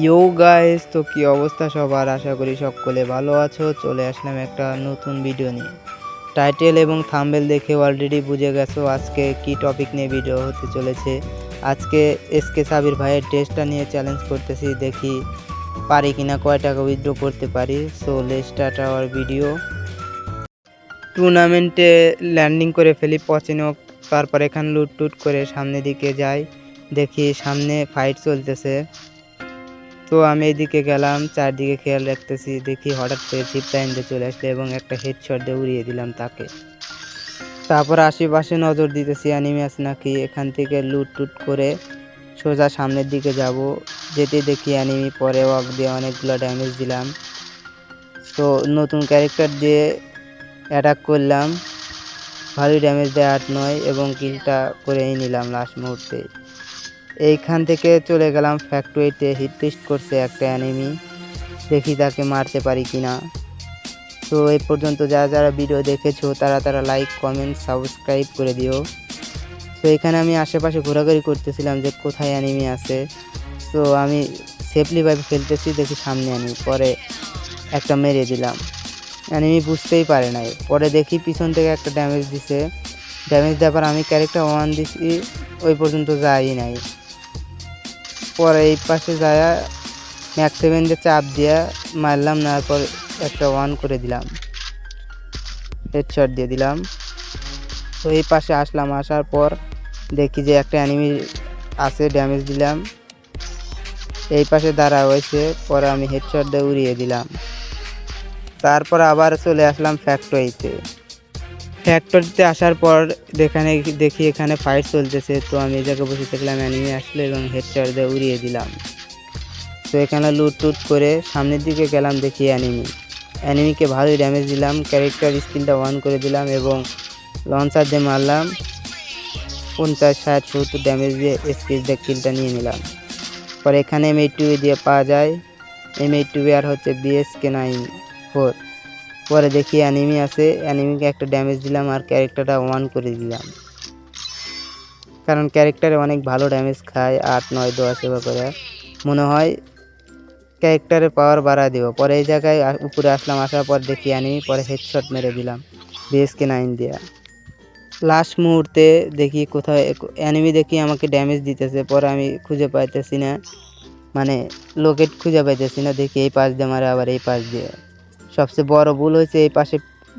ইয়ো guys তো কি অবস্থা সবার? আশা করি সকলে ভালো আছো। চলে আসলাম একটা নতুন ভিডিও নিয়ে। টাইটেল এবং থাম্বেল দেখে অলরেডি বুঝে গেছো আজকে কি টপিক নিয়ে ভিডিও হতে চলেছে। আজকে এসকে সাবির ভাইয়ের টেস্টটা নিয়ে চ্যালেঞ্জ করতেছি, দেখি পারি কিনা, কয় টাকা উইথড্র করতে পারি। So let start our video টুর্নামেন্টে ল্যান্ডিং করে ফেলি পচিনক তারপর এখানে লুট টুট করে সামনের দিকে যাই। দেখি সামনে ফাইট চলতেছে। তো আমি এদিকে গেলাম, চারদিকে খেয়াল রাখতেছি, দেখি হঠাৎ করে চিপ টাইমে চলে আসলো এবং একটা হেডশট দিয়ে উড়িয়ে দিলাম তাকে। তারপর আশেপাশে নজর দিতেছি অ্যানিমিয়াস নাকি? এখান থেকে লুট টুট করে সোজা সামনের দিকে যাব। যেতে দেখি অ্যানিমি পরে ওয়াক দিয়ে অনেকগুলো ড্যামেজ দিলাম। তো নতুন ক্যারেক্টার দিয়ে অ্যাটাক করলাম। ভালোই ড্যামেজ দেয় আট নয় এবং কিলটা করেই নিলাম লাস্ট মুহূর্তে। এইখান থেকে চলে গেলাম ফ্যাক্টরিতে হিট টেস্ট করছে একটা অ্যানিমি দেখি তাকে মারতে পারি কি না তো এই পর্যন্ত যারা যারা ভিডিও দেখেছ, তারা তারা লাইক কমেন্ট সাবস্ক্রাইব করে দিও। তো এখানে আমি আশেপাশে ঘোরাঘুরি করতেছিলাম যে কোথায় অ্যানিমি আছে। তো আমি সেফলিভাবে খেলতেছি দেখি সামনে আনি পরে একটা মেরে দিলাম। অ্যানিমি বুঝতেই পারে নাই। পরে দেখি পিছন থেকে একটা ড্যামেজ দিছে। ড্যামেজ দেওয়ার আমি ক্যারেক্টার ওয়ান দিছি, ওই পর্যন্ত যাই নাই। পরে এই পাশে যায় ম্যাক্স সেভেন দিয়ে চাপ দিয়ে মারলাম না পর একটা ওয়ান করে দিলাম। হেডশট দিয়ে দিলাম। তো এই পাশে আসলাম, আসার পর দেখি যে একটা অ্যানিমি আছে ড্যামেজ দিলাম। এই পাশে দাঁড়া হয়েছে, পরে আমি হেডশট দিয়ে উড়িয়ে দিলাম। তারপর আবার চলে আসলাম ফ্যাক্টরিতে ফ্যাক্টরিতে আসার পর যেখানে দেখি এখানে ফাইট চলতেছে, তো আমি এই জায়গায় বসে দেখলাম অ্যানিমি আসলো এবং হেডশট দিয়ে উড়িয়ে দিলাম। তো এখানে লুট টুট করে সামনের দিকে গেলাম দেখি অ্যানিমি অ্যানিমিকে ভালোই ড্যামেজ দিলাম ক্যারেক্টার স্কিলটা অন করে দিলাম এবং লঞ্চার দিয়ে মারলাম। পঞ্চাশ, ষাট, সত্তর ড্যামেজ দিয়ে স্পিড দিয়ে কিলটা নিয়ে নিলাম। পরে এখানে এম এইট দিয়ে পাওয়া যায়। এম এইট আর হচ্ছে বিএসকে নাইন ফোর পরে দেখি অ্যানিমি আছে অ্যানিমিকে একটা ড্যামেজ দিলাম আর ক্যারেক্টারটা ওয়ান করে দিলাম। কারণ ক্যারেক্টারে অনেক ভালো ড্যামেজ খায়, আট, নয়, দশ এবার করে। মনে হয় ক্যারেক্টারের পাওয়ার বাড়া দিব। পরে এই জায়গায় উপরে আসলাম, আসার পর দেখি অ্যানিমি পরে হেডশট মেরে দিলাম বিএসকে নাইন দেওয়া লাস্ট মুহূর্তে দেখি কোথাও অ্যানিমি দেখি আমাকে ড্যামেজ দিতেছে, পরে আমি খুঁজে পাইতেছি না। মানে লোকেট খুঁজে পাইতেছি না, দেখি এই পাশ দিয়ে মারে, আবার এই পাশ দিয়ে। সবচেয়ে বড় ভুল হয়েছে এই পাশে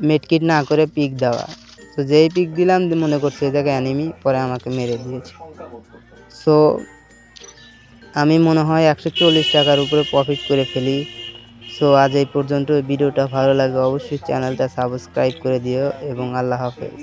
মেটকিট না করে পিক দেওয়া। তো যেই পিক দিলাম মনে করছে এই জায়গায় অ্যানিমি পরে আমাকে মেরে দিয়েছে। সো আমি মনে হয় একশো চল্লিশ টাকার উপরে প্রফিট করে ফেলি। সো আজ এই পর্যন্ত ভিডিওটা ভালো লাগে অবশ্যই চ্যানেলটা সাবস্ক্রাইব করে দিও এবং আল্লাহ হাফেজ।